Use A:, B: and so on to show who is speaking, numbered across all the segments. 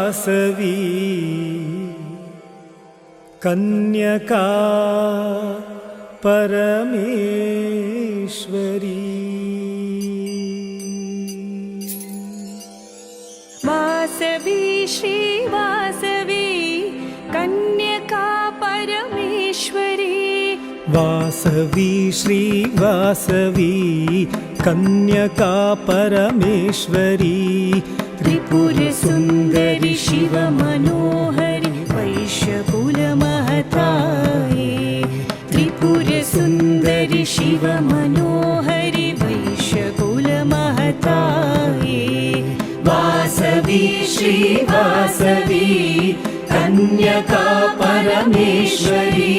A: वासवी कन्यका परमेश्वरी।
B: वासवी श्रीवासवी कन्यका परमेश्वरी।
A: वासवी श्रीवासवी कन्यका परमेश्वरी।
B: त्रिपुरसुन्दरि
A: श्रीवासवी कन्यका परमेश्वरी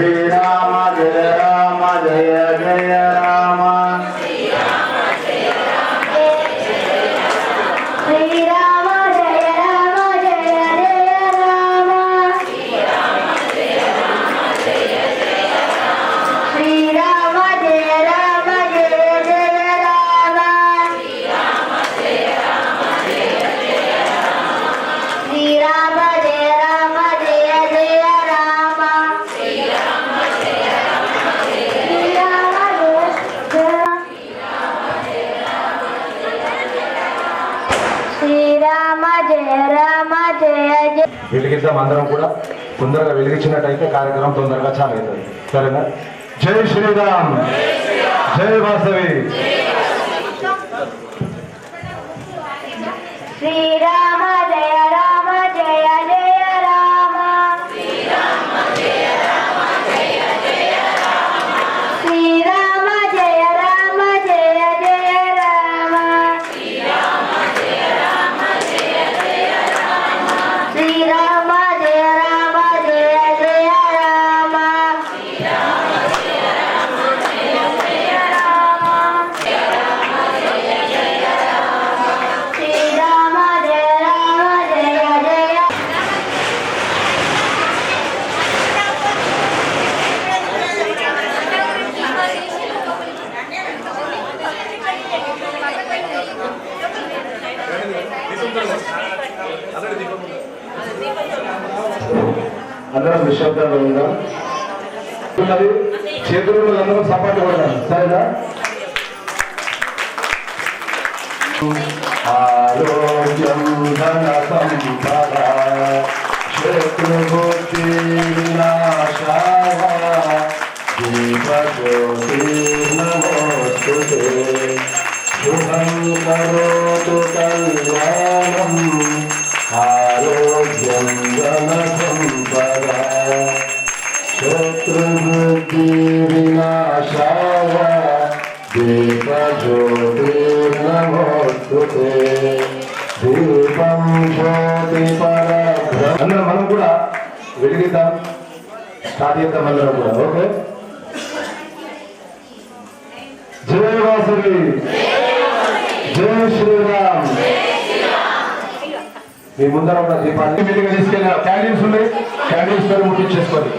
C: శ్రీరామ చేద్దాం అందరం కూడా తొందరగా వెలిగించినట్టయితే కార్యక్రమం తొందరగా చాలవుతుంది సరేనా? జై శ్రీరామ్! జై వాసవి!
D: శ్రీరామ్!
C: అందరం నిశ్శబ్దంగా ఉందా చేతులు అందరం సపాటు కొడదాం సరేనా ఆరోగ్యం ధన సంపద శత్రుబుద్ధి వినాశాయ దీపజ్యోతి నమోస్తుతే శుభం కరోతు కళ్యాణం ఆరోగ్యం ధన సంపద దీపజ్యోతిర్నమోస్తుతే దీపం జ్యోతి అందరం మనం కూడా వెలిగిద్దాం. స్టార్ట్ చేద్దాం అందరం కూడా. ఓకే వాసవి జయ శ్రీరామ్ మీ ముందర ఉన్న దీపాన్ని తీసుకెళ్ళిన క్యాండిల్స్ ఉన్నాయి క్యాండిల్స్ పేరు ముట్టించేసుకోండి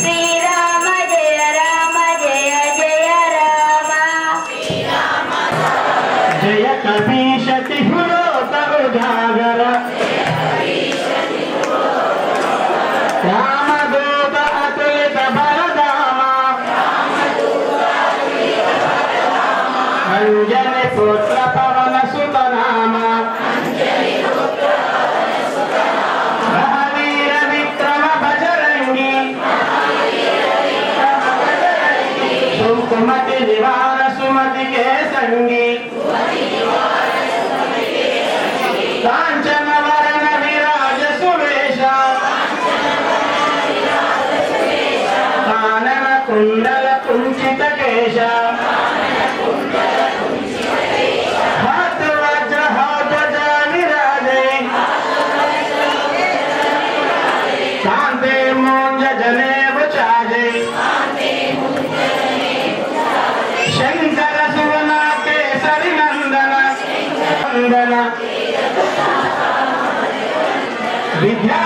E: श्रीराम నందన విద్యా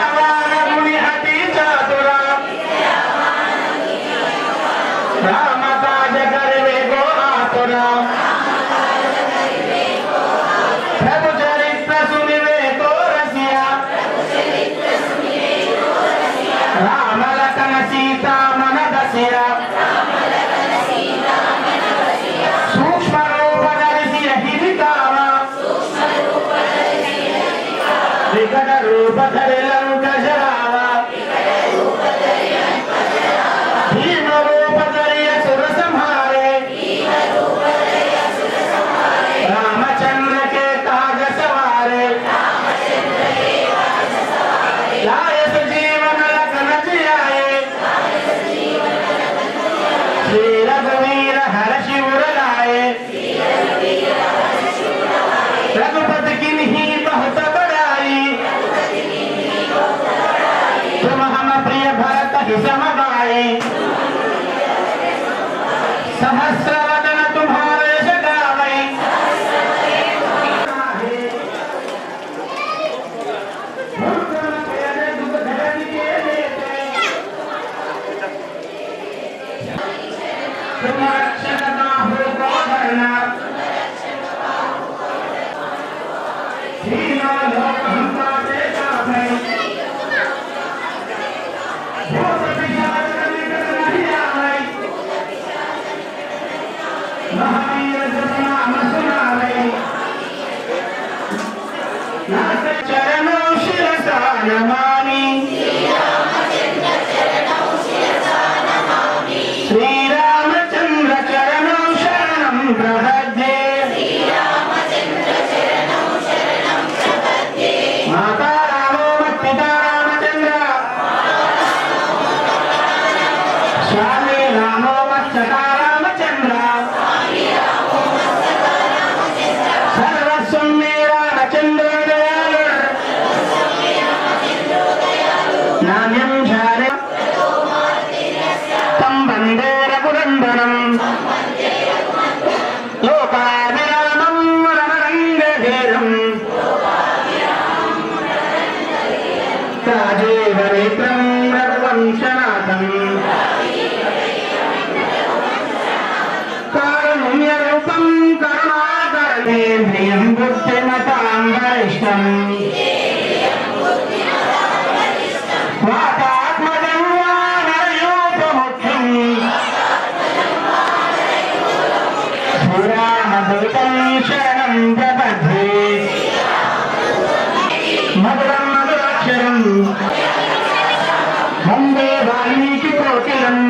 E: Samasta జీవనేత్రం రఘువంశనాథం కారణం యరూపం కరుణాకరణేంద్రియం బుద్ధ
C: அன்னைக்கு போட்டியம்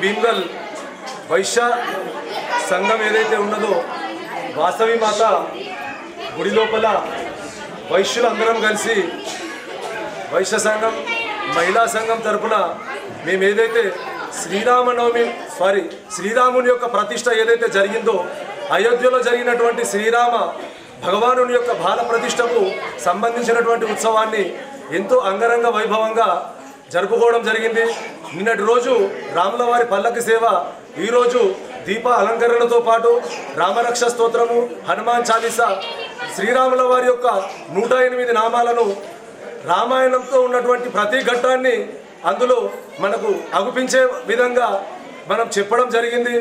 C: భీమ్గల్ వైశ్య సంఘం ఏదైతే ఉన్నదో వాసవి మాత గుడి లోపల వైశ్యులందరం కలిసి వైశ్య సంఘం మహిళా సంఘం తరఫున మేము ఏదైతే శ్రీరామనవమి సారీ శ్రీరాముని యొక్క ప్రతిష్ట ఏదైతే జరిగిందో అయోధ్యలో జరిగినటువంటి శ్రీరామ భగవాను యొక్క బాల ప్రతిష్టకు సంబంధించినటువంటి ఉత్సవాన్ని ఎంతో అంగరంగ వైభవంగా జరుపుకోవడం జరిగింది. నిన్నటి రోజు రాముల వారి పల్లకి సేవ ఈరోజు దీప అలంకరణతో పాటు రామరక్ష స్తోత్రము హనుమాన్ చాలీసా శ్రీరాముల వారి యొక్క నూట ఎనిమిది నామాలను రామాయణంతో ఉన్నటువంటి ప్రతి ఘట్టాన్ని అందులో మనకు అగుపించే విధంగా మనం చెప్పడం జరిగింది.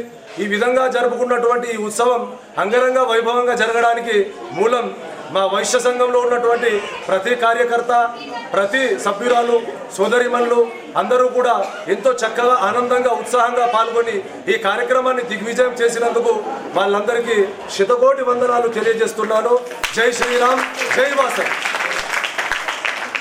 C: ఈ విధంగా జరుపుకున్నటువంటి ఈ ఉత్సవం అంగరంగ వైభవంగా జరగడానికి మూలం మా వైశ్య సంఘంలో ఉన్నటువంటి ప్రతి కార్యకర్త ప్రతి సభ్యురాలు సోదరిమణులు అందరూ కూడా ఎంతో చక్కగా ఆనందంగా ఉత్సాహంగా పాల్గొని ఈ కార్యక్రమాన్ని దిగ్విజయం చేసినందుకు వాళ్ళందరికీ శతకోటి వందనాలు తెలియజేస్తున్నాను. జై శ్రీరామ్ జై వాసవి.